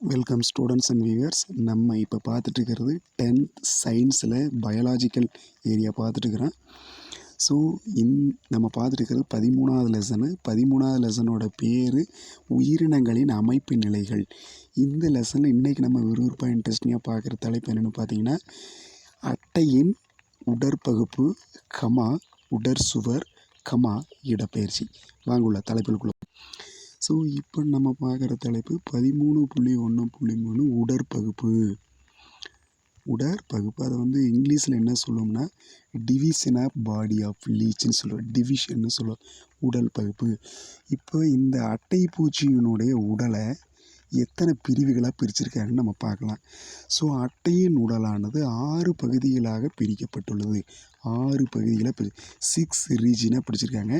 Welcome students and viewers நம்ம இப்போ பார்த்துட்டுருக்கிறது டென்த் சயின்ஸில் பயாலாஜிக்கல் ஏரியா பார்த்துட்டுருக்குறோம் ஸோ இன் நம்ம பார்த்துட்டுருக்கிறது பதிமூணாவது லெசனு பதிமூணாவது லெசனோட பேர் உயிரினங்களின் அமைப்பு நிலைகள். இந்த லெசனில் இன்றைக்கி நம்ம விறுவிறுப்பாக இன்ட்ரெஸ்டிங்காக பார்க்குற தலைப்பு என்னென்னு பார்த்தீங்கன்னா அட்டையின் உடற்பகுப்பு கமா உடற்சுவர் கமா இடப்பெயர்ச்சி. வாங்குள்ள தலைப்பில் ஸோ இப்போ நம்ம பார்க்குற தலைப்பு பதிமூணு புள்ளி ஒன்று புள்ளி மூணு உடற்பகுப்பு. உடற்பகுப்பு அதை வந்து இங்கிலீஷில் என்ன சொல்லுவோம்னா டிவிஷன் ஆஃப் பாடி ஆஃப் லீச்னு சொல்லுவோம். டிவிஷன்னு சொல்லுவோம். உடல் பகுப்பு. இப்போ இந்த அட்டை பூச்சியினுடைய உடலை எத்தனை பிரிவுகளாக பிரிச்சிருக்காங்கன்னு நம்ம பார்க்கலாம். ஸோ அட்டையின் உடலானது ஆறு பகுதிகளாக பிரிக்கப்பட்டுள்ளது. ஆறு பகுதிகளாக பிரி சிக்ஸ் ரீஜினாக பிடிச்சிருக்காங்க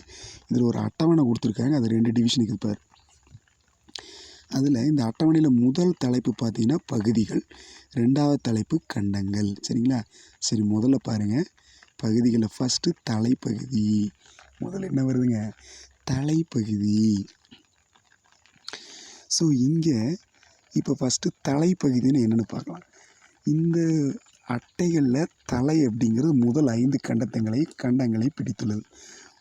இதில் ஒரு அட்டவணை கொடுத்துருக்காங்க. அது ரெண்டு டிவிஷனுக்கு பார். அதில் இந்த அட்டவணையில் முதல் தலைப்பு பார்த்தீங்கன்னா பகுதிகள் ரெண்டாவது தலைப்பு கண்டங்கள். சரிங்களா? சரி முதல்ல பாருங்கள் பகுதிகளில் ஃபஸ்ட்டு தலைப்பகுதி. முதல்ல என்ன வருதுங்க? தலைப்பகுதி. ஸோ இங்கே இப்போ ஃபஸ்ட்டு தலைப்பகுதின்னு என்னென்னு பார்க்கலாம். இந்த அட்டைகளில் தலை அப்படிங்கிறது முதல் ஐந்து கண்டத்தங்களை கண்டங்களை பிடித்துள்ளது.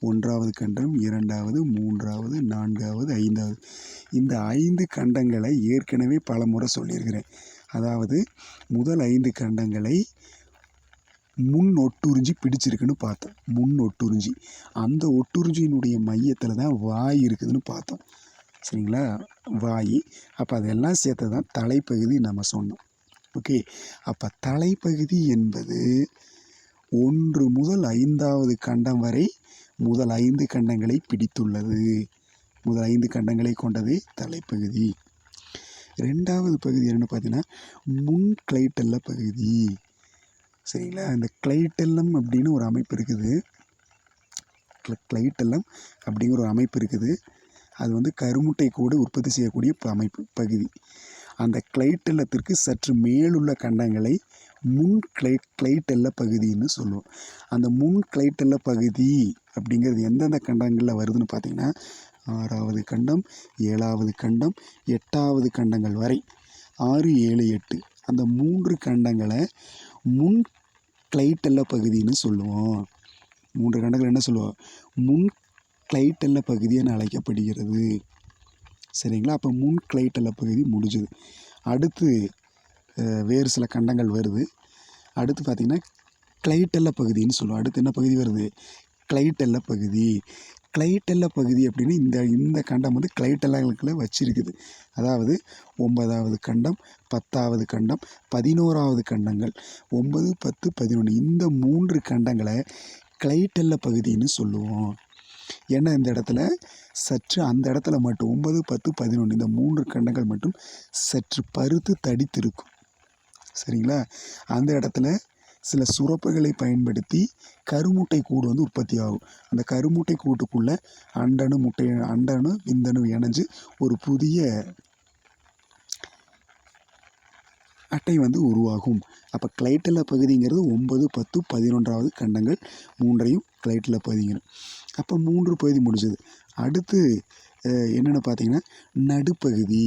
ஒன்றாவது கண்டம் இரண்டாவது மூன்றாவது நான்காவது ஐந்தாவது. இந்த ஐந்து கண்டங்களை ஏற்கனவே பல முறை சொல்லியிருக்கிறேன். அதாவது முதல் ஐந்து கண்டங்களை முன் ஒட்டுறிஞ்சி பிடிச்சிருக்குன்னு பார்த்தோம். முன் ஒட்டுறிஞ்சி. அந்த ஒட்டுறிஞ்சியினுடைய மையத்தில் தான் வாய் இருக்குதுன்னு பார்த்தோம். சரிங்களா? வாய். அப்போ அதெல்லாம் சேர்த்து தான் தலைப்பகுதி நம்ம சொன்னோம். ஓகே? அப்போ தலைப்பகுதி என்பது ஒன்று முதல் ஐந்தாவது கண்டம் வரை முதல் ஐந்து கண்டங்களை பிடித்துள்ளது. முதல் ஐந்து கண்டங்களை கொண்டது தலைப்பகுதி. ரெண்டாவது பகுதி என்னென்னு பார்த்தீங்கன்னா முன் கிளைட்டல்ல பகுதி. சரிங்களா? இந்த கிளைட்டல்லம் அப்படின்னு ஒரு அமைப்பு இருக்குது. கிளைட்டல்லம் அப்படிங்கிற ஒரு அமைப்பு இருக்குது. அது வந்து கருமுட்டை கூட உற்பத்தி செய்யக்கூடிய அமைப்பு பகுதி. அந்த கிளைட்டெல்லத்திற்கு சற்று மேலுள்ள கண்டங்களை முன் கிளை கிளைட்டெல்ல பகுதின்னு சொல்லுவோம். அந்த முன் கிளைட்டெல்ல பகுதி அப்படிங்கிறது எந்தெந்த கண்டங்களில் வருதுன்னு பார்த்தீங்கன்னா ஆறாவது கண்டம் ஏழாவது கண்டம் எட்டாவது கண்டங்கள் வரை. ஆறு ஏழு எட்டு. அந்த மூன்று கண்டங்களை முன் கிளைட்டல்ல பகுதின்னு சொல்லுவோம். மூன்று கண்டங்கள் என்ன சொல்லுவோம்? முன் கிளைட்டல்ல பகுதி அழைக்கப்படுகிறது. சரிங்களா? அப்போ முன் கிளைட்டல்ல பகுதி முடிஞ்சுது. அடுத்து வேறு சில கண்டங்கள் வருது. அடுத்து பார்த்திங்கன்னா கிளைட்டல்ல பகுதின்னு சொல்லுவோம். அடுத்து என்ன பகுதி வருது? கிளைட்டெல்ல பகுதி. கிளைட்டெல்ல பகுதி அப்படின்னு இந்த இந்த கண்டம் வந்து கிளைட்டல்லங்களுக்குள்ள வச்சிருக்குது. அதாவது ஒன்பதாவது கண்டம் பத்தாவது கண்டம் பதினோராவது கண்டங்கள். ஒன்பது பத்து பதினொன்று இந்த மூன்று கண்டங்களை கிளைட்டெல்ல பகுதின்னு சொல்லுவோம். ஏன்னா இந்த இடத்துல சற்று அந்த இடத்துல மட்டும் ஒன்பது பத்து பதினொன்று இந்த மூன்று கண்டங்கள் மட்டும் சற்று பருத்து தடித்திருக்கும். சரிங்களா? அந்த இடத்துல சில சுரப்புகளை பயன்படுத்தி கருமுட்டை கூடு வந்து உற்பத்தி ஆகும். அந்த கருமுட்டை கூட்டுக்குள்ளே அண்டனு முட்டை அண்டனு விந்தணு இணைஞ்சு ஒரு புதிய அட்டை வந்து உருவாகும். அப்போ கிளைட்டல பகுதிங்கிறது ஒன்பது பத்து பதினொன்றாவது கண்டங்கள் மூன்றையும் கிளைட்டல பகுதிங்கிறோம் அப்போ மூன்று பகுதி முடிஞ்சது. அடுத்து என்னென்னு பார்த்தீங்கன்னா நடுப்பகுதி.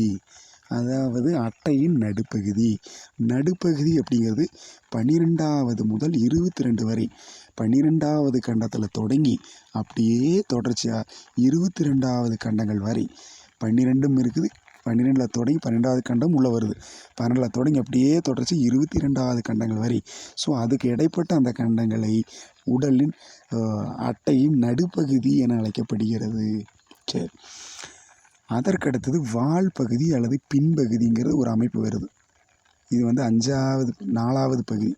அதாவது அட்டையின் நடுப்பகுதி. நடுப்பகுதி அப்படிங்கிறது பன்னிரெண்டாவது முதல் இருபத்தி ரெண்டு வரை. பன்னிரெண்டாவது கண்டத்தில் தொடங்கி அப்படியே தொடர்ச்சியாக இருபத்தி ரெண்டாவது கண்டங்கள் வரை. பன்னிரெண்டும் இருக்குது. பன்னிரெண்டில் தொடங்கி பன்னெண்டாவது கண்டம் உள்ளே வருது. பன்னெண்டில் தொடங்கி அப்படியே தொடர்ச்சி இருபத்தி ரெண்டாவது கண்டங்கள் வரை. ஸோ அதுக்கு இடைப்பட்ட அந்த கண்டங்களை உடலின் அட்டையின் நடுப்பகுதி என அழைக்கப்படுகிறது. சரி. அதற்கடுத்தது வால் பகுதி அல்லது பின்பகுதிங்கிறது ஒரு அமைப்பு வருது. இது வந்து அஞ்சாவது நாலாவது பகுதி.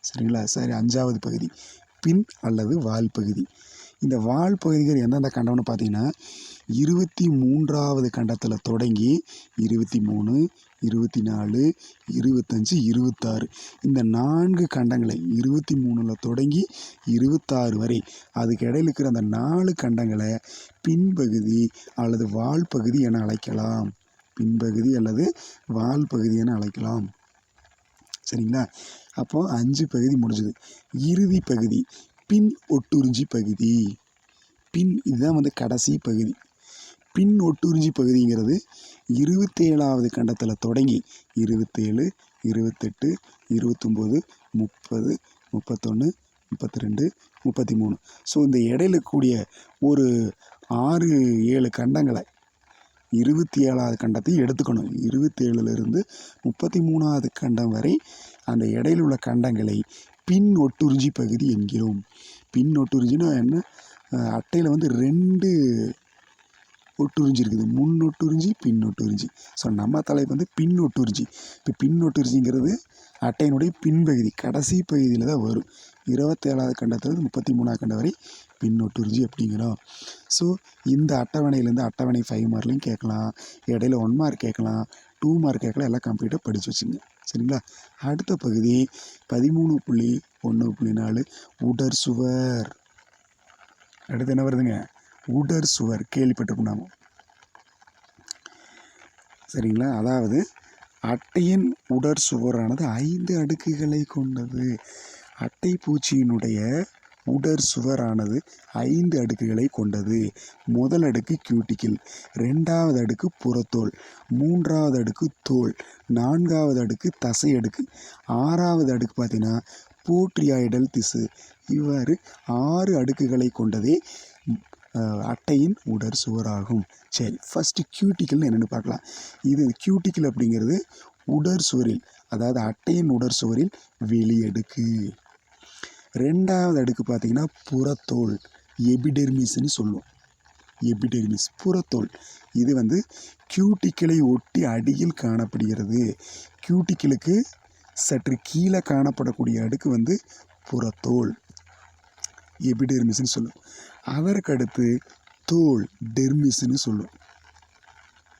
சரிங்களா? சரி அஞ்சாவது பகுதி. பின் அல்லது வால் பகுதி. இந்த வால் பகுதிகள் எந்தெந்த கண்டம்னு பார்த்தீங்கன்னா இருபத்தி மூன்றாவது கண்டத்தில் தொடங்கி இருபத்தி மூணு இருபத்தி நாலு இருபத்தஞ்சி இருபத்தாறு. இந்த நான்கு கண்டங்களை இருபத்தி மூணில் தொடங்கி இருபத்தாறு வரை அதுக்கு இடையில் இருக்கிற அந்த நாலு கண்டங்களை பின்பகுதி அல்லது வால் பகுதி என அழைக்கலாம். பின்பகுதி அல்லது வால் பகுதி என அழைக்கலாம். சரிங்களா? அப்போது அஞ்சு பகுதி முடிஞ்சது. இறுதி பகுதி பின் ஒட்டுறிஞ்சி பகுதி. பின் இதுதான் வந்து கடைசி பகுதி. பின் ஒட்டுறிஞ்சி பகுதிங்கிறது இருபத்தேழாவது கண்டத்தில் தொடங்கி இருபத்தேழு இருபத்தெட்டு இருபத்தொம்போது முப்பது முப்பத்தொன்று முப்பத்தி ரெண்டு முப்பத்தி மூணு ஸோ இந்த இடையில கூடிய ஒரு ஆறு ஏழு கண்டங்களை இருபத்தி ஏழாவது கண்டத்தையும் எடுத்துக்கணும். இருபத்தேழுலேருந்து முப்பத்தி மூணாவது கண்டம் வரை அந்த இடையில உள்ள கண்டங்களை பின் ஒட்டுறிஞ்சி பகுதி என்கிறோம். பின் ஒட்டுறிஞ்சின்னா என்ன அட்டையில் வந்து ரெண்டு ஒட்டுறிஞ்சி இருக்குது முன் ஒட்டுறிஞ்சி பின் ஒட்டுறிஞ்சி ஸோ நம்ம தலைப்பு வந்து பின் ஒட்டுறிஞ்சி இப்போ பின் ஒட்டுறிஞ்சிங்கிறது அட்டையினுடைய பின்பகுதி கடைசி பகுதியில் தான் வரும். இருபத்தேழாவது கண்டத்துலேருந்து முப்பத்தி மூணாவது கண்டம் வரை பின்னொட்டுறிஞ்சி அப்படிங்கிறோம். ஸோ இந்த அட்டவணையிலேருந்து அட்டவணை ஃபைவ் மார்க்லையும் கேட்கலாம். இடையில ஒன் மார்க் கேட்கலாம். டூ மார்க் கேட்கலாம். எல்லாம் கம்ப்ளீட்டாக படித்து வச்சுங்க. சரிங்களா? அடுத்த பகுதி பதிமூணு புள்ளி ஒன்று புள்ளி நாலு உடற்சுவர். அடுத்து என்ன வருதுங்க? உடற் சுவர் கேள்விப்பட்டிருக்கோம் நாம். சரிங்களா? அதாவது அட்டையின் உடற் சுவரானது ஐந்து அடுக்குகளை கொண்டது. அட்டை பூச்சியினுடைய உடற் சுவரானது ஐந்து அடுக்குகளை கொண்டது. முதல் அடுக்கு கியூட்டிக்கில் ரெண்டாவது அடுக்கு புறத்தோல் மூன்றாவது அடுக்கு தோல் நான்காவது அடுக்கு தசை அடுக்கு ஆறாவது அடுக்கு பார்த்தீங்கன்னா போட்ரியாய்டல் திசு. இவ்வாறு ஆறு அடுக்குகளை கொண்டதே அட்டையின் உடற் சுவராகும். சரி ஃபஸ்ட்டு கியூட்டிக்கல்னு என்னென்னு பார்க்கலாம். இது கியூட்டிக்கல் அப்படிங்கிறது உடற் சுவரில் அதாவது அட்டையின் உடற் சுவரில் வெளியடுக்கு ரெண்டாவது அடுக்கு பார்த்தீங்கன்னா புறத்தோல் எபிடெர்மிஸ்ன்னு சொல்லுவோம். எபிடெர்மிஸ் புறத்தோல். இது வந்து கியூட்டிக்கலை ஒட்டி அடியில் காணப்படுகிறது. கியூட்டிக்கலுக்கு சற்று கீழே காணப்படக்கூடிய அடுக்கு வந்து புறத்தோல் எபிடெர்மிஸ்ன்னு சொல்லுவோம். அதற்கு அடுத்து தோல் டெர்மிஸ்ன்னு சொல்லும்.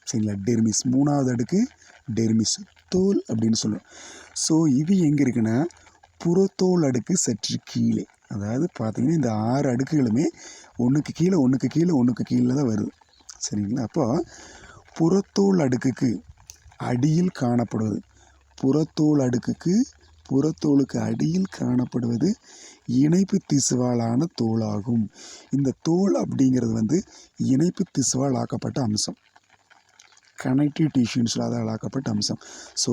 சரிங்களா? டெர்மிஸ். மூணாவது அடுக்கு டெர்மிஸ். தோல் அப்படின்னு சொல்லுவோம் ஸோ இது எங்கே இருக்குன்னா புறத்தோல் அடுக்கு சற்று கீழே. அதாவது பார்த்திங்கன்னா இந்த ஆறு அடுக்குகளுமே ஒன்றுக்கு கீழே ஒன்றுக்கு கீழே ஒன்றுக்கு கீழே தான் வருது. சரிங்களா? அப்போ புறத்தோல் அடுக்குக்கு அடியில் காணப்படுவது. புறத்தோல் அடுக்குக்கு புறத்தோலுக்கு அடியில் காணப்படுவது இணைப்பு திசுவாலான தோலாகும் இந்த தோல் அப்படிங்கிறது வந்து இணைப்பு திசுவால் ஆக்கப்பட்ட அம்சம். கனெக்டிவ் டிஷ்யூன்ஸில் அதால் ஆக்கப்பட்ட அம்சம். ஸோ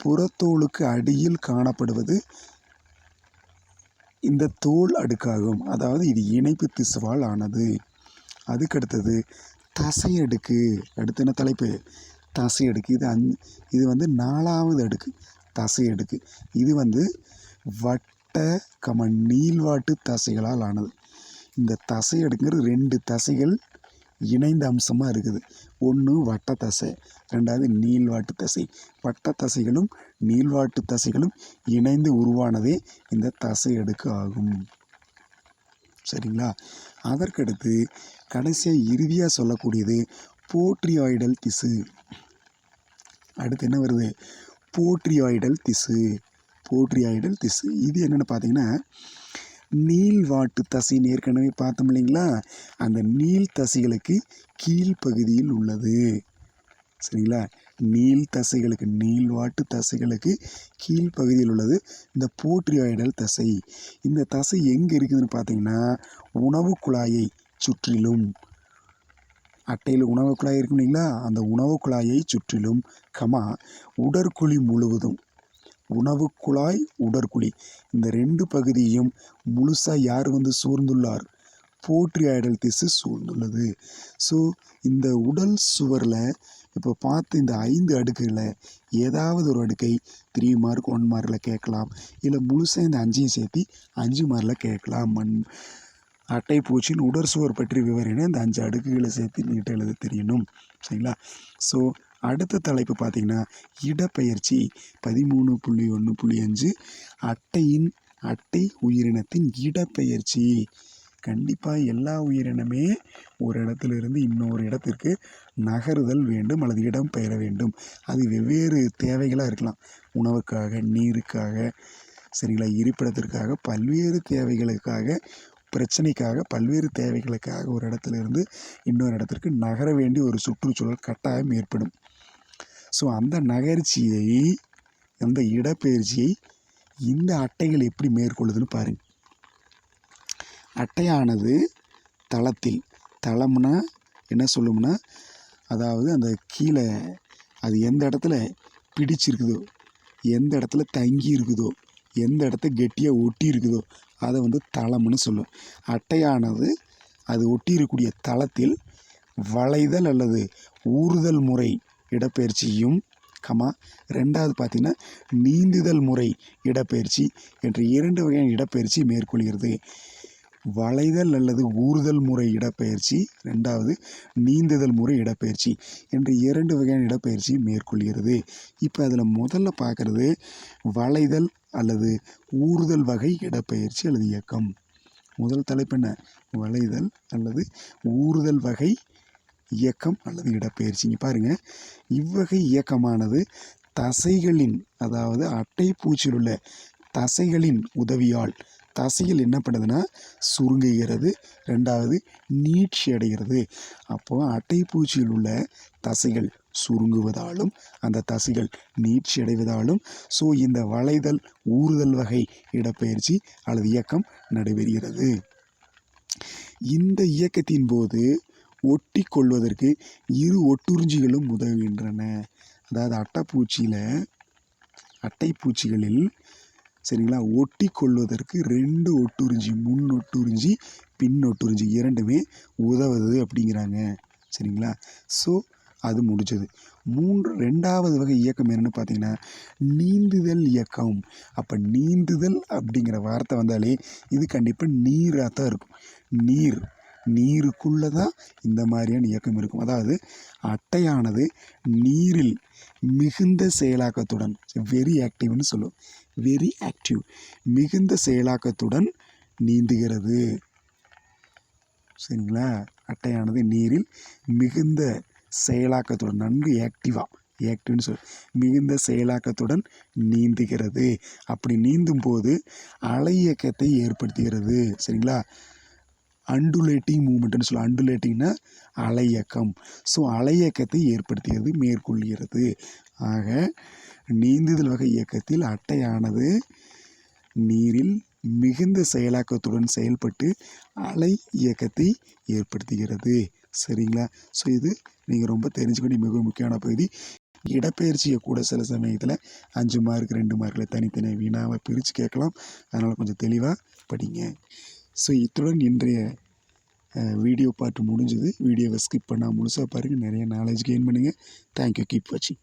புறத்தோலுக்கு அடியில் காணப்படுவது இந்த தோல் அடுக்காகும். அதாவது இது இணைப்பு திசுவால் ஆனது. அதுக்கடுத்தது தசை அடுக்கு. அடுத்து என்ன தலைப்பு? தசை அடுக்கு. இது அஞ் இது வந்து நாலாவது அடுக்கு. தசை அடுக்கு இது வந்து வட்ட கம நீள்வாட்டு தசைகளால் ஆனது. இந்த தசை அடுக்குங்கிறது ரெண்டு தசைகள் இணைந்த அம்சமாக இருக்குது. ஒன்று வட்ட தசை ரெண்டாவது நீள்வாட்டு தசை. வட்ட தசைகளும் நீள்வாட்டு தசைகளும் இணைந்து உருவானதே இந்த தசை அடுக்கு ஆகும். சரிங்களா? அதற்கடுத்து கடைசியாக இறுதியாக சொல்லக்கூடியது போட்ரியாய்டல் திசு. அடுத்து என்ன வருது? போட்ரியாய்டல் திசு போட்ரியாய்டல் திசு. இது என்னென்னு பார்த்தீங்கன்னா நீள்வாட்டு தசைன்னு ஏற்கனவே பார்த்தோம் இல்லைங்களா? அந்த நீள் தசைகளுக்கு கீழ்ப்பகுதியில் உள்ளது. சரிங்களா? நீள் தசைகளுக்கு நீள்வாட்டு தசைகளுக்கு கீழ்ப்பகுதியில் உள்ளது. இந்த போட்ரியாய்டல் தசை. இந்த தசை எங்கே இருக்குதுன்னு பார்த்தீங்கன்னா உணவு குழாயை சுற்றிலும். அட்டையில் உணவு குழாய் இருக்கும் இல்லைங்களா? அந்த உணவு குழாயை சுற்றிலும் கமா உடற்குழி முழுவதும். உணவு குழாய் உடற்குழி. இந்த ரெண்டு பகுதியும் முழுசாக யார் வந்து சூழ்ந்துள்ளார்? ஐடல் திசு சூழ்ந்துள்ளது. ஸோ இந்த உடல் சுவரில் இப்போ பார்த்து இந்த ஐந்து அடுக்குகளில் ஏதாவது ஒரு அடுக்கை த்ரீ மார்க் ஒன் மார்க்கில் கேட்கலாம். இல்லை முழுசாக இந்த அஞ்சையும் சேர்த்து அஞ்சு மார்க்கில் கேட்கலாம். மண் அட்டை பூச்சியின் உடற்சுவர் பற்றி விவரினா இந்த அஞ்சு அடுக்குகளை சேர்த்து நீட்டாக எழுத தெரியணும். சரிங்களா? ஸோ அடுத்த தலைப்பு பார்த்தீங்கன்னா இடப்பெயர்ச்சி பதிமூணு புள்ளி ஒன்று புள்ளி அஞ்சு அட்டையின் அட்டை உயிரினத்தின் இடப்பெயர்ச்சி. கண்டிப்பாக எல்லா உயிரினமே ஒரு இடத்துலேருந்து இன்னொரு இடத்திற்கு நகருதல் வேண்டும் அல்லது இடம் பெயர வேண்டும். அது வெவ்வேறு தேவைகளாக இருக்கலாம். உணவுக்காக நீருக்காக சரிங்களா? இருப்பிடத்திற்காக பல்வேறு தேவைகளுக்காக பிரச்சனைக்காக பல்வேறு தேவைகளுக்காக ஒரு இடத்துல இருந்து இன்னொரு இடத்திற்கு நகர வேண்டிய ஒரு சுற்றுச்சூழல் கட்டாயம் ஏற்படும். ஸோ அந்த நகர்ச்சியை அந்த இடப்பெயர்ச்சியை இந்த அட்டைகள் எப்படி மேற்கொள்ளுதுன்னு பாருங்க. அட்டையானது தளத்தில் தளம்னா என்ன சொல்லும்னா அதாவது அந்த கீழே அது எந்த இடத்துல பிடிச்சிருக்குதோ எந்த இடத்துல தங்கி இருக்குதோ எந்த இடத்த கெட்டியாக ஒட்டி இருக்குதோ அதை வந்து தளம்னு சொல்லும். அட்டையானது அது ஒட்டியிருக்கூடிய தளத்தில் வளைதல் அல்லது ஊறுதல் முறை இடப்பெயர்ச்சியும் கமா ரெண்டாவது பார்த்திங்கன்னா நீந்துதல் முறை இடப்பெயர்ச்சி என்ற இரண்டு வகையான இடப்பெயர்ச்சி மேற்கொள்கிறது. வளைதல் அல்லது ஊறுதல் முறை இடப்பெயர்ச்சி. ரெண்டாவது நீந்துதல் முறை இடப்பெயர்ச்சி என்று இரண்டு வகையான இடப்பெயர்ச்சி மேற்கொள்கிறது. இப்போ அதில் முதல்ல பார்க்குறது வளைதல் அல்லது ஊறுதல் வகை இடப்பெயர்ச்சி அல்லது இயக்கம். முதல் தலைப்பு என்ன? வளைதல் அல்லது ஊறுதல் வகை இயக்கம் அல்லது இடப்பெயர்ச்சிங்க. பாருங்கள் இவ்வகை இயக்கமானது தசைகளின் அதாவது அட்டை பூச்சியில் உள்ள தசைகளின் உதவியால் தசைகள் என்ன பண்ணுதுன்னா சுருங்குகிறது. ரெண்டாவது நீட்சி அடைகிறது. அப்போ அட்டைப்பூச்சியில் உள்ள தசைகள் சுருங்குவதாலும் அந்த தசைகள் நீட்சி அடைவதாலும் ஸோ இந்த வளைதல் ஊறுதல் வகை இடப்பெயர்ச்சி அல்லது இயக்கம் நடைபெறுகிறது. இந்த இயக்கத்தின் போது ஒட்டி கொள்வதற்கு இரு ஒட்டுறிஞ்சிகளும் உதவுகின்றன. அதாவது அட்டைப்பூச்சியில் அட்டைப்பூச்சிகளில் சரிங்களா? ஒட்டி கொள்வதற்கு ரெண்டு ஒட்டுறிஞ்சி முன் ஒட்டுறிஞ்சி பின் ஒட்டுறிஞ்சி இரண்டுமே உதவுது அப்படிங்கிறாங்க. சரிங்களா? ஸோ அது முடிஞ்சது. மூன்று ரெண்டாவது வகை இயக்கம் என்னென்னு பார்த்தீங்கன்னா நீந்துதல் இயக்கம். அப்போ நீந்துதல் அப்படிங்கிற வார்த்தை வந்தாலே இது கண்டிப்பாக நீராக தான் இருக்கும். நீர் நீருக்குள்ளே தான் இந்த மாதிரியான இயக்கம் இருக்கும். அதாவது அட்டையானது நீரில் மிகுந்த செயலாக்கத்துடன் வெரி ஆக்டிவ்னு சொல்லுவோம். வெரி ஆக்டிவ் மிகுந்த செயலாக்கத்துடன் நீந்துகிறது. சரிங்களா? அட்டையானது நீரில் மிகுந்த செயலாக்கத்துடன் நன்கு ஆக்டிவாக ஆக்டிவ்னு சொல் மிகுந்த செயலாக்கத்துடன் நீந்துகிறது. அப்படி நீந்தும் போது அலை இயக்கத்தை ஏற்படுத்துகிறது. சரிங்களா? அண்டுலேட்டிங் மூமெண்ட்னு சொல்லுவோம் அண்டுலேட்டிங்னா அலை இயக்கம் ஸோ அலை இயக்கத்தை ஏற்படுத்துகிறது மேற்கொள்கிறது. ஆக நீந்துதல் வகை இயக்கத்தில் அட்டையானது நீரில் மிகுந்த செயலாக்கத்துடன் செயல்பட்டு அலை இயக்கத்தை ஏற்படுத்துகிறது. சரிங்களா? ஸோ இது நீங்கள் ரொம்ப தெரிஞ்சுக்க வேண்டிய மிக முக்கியமான பகுதி. இடப்பெயர்ச்சியை கூட சில சமயத்தில் அஞ்சு மார்க் ரெண்டு மார்க்கில் தனித்தனி வீணாவை பிரித்து கேட்கலாம். அதனால் கொஞ்சம் தெளிவாக படிங்க. ஸோ இத்துடன் இன்றைய வீடியோ பார்ட் முடிஞ்சது. வீடியோவை ஸ்கிப் பண்ணால் முழுசாக பாருங்கள் நிறைய நாலேஜ் கெயின் பண்ணுங்கள் தேங்க்யூ கீப் வாட்சிங்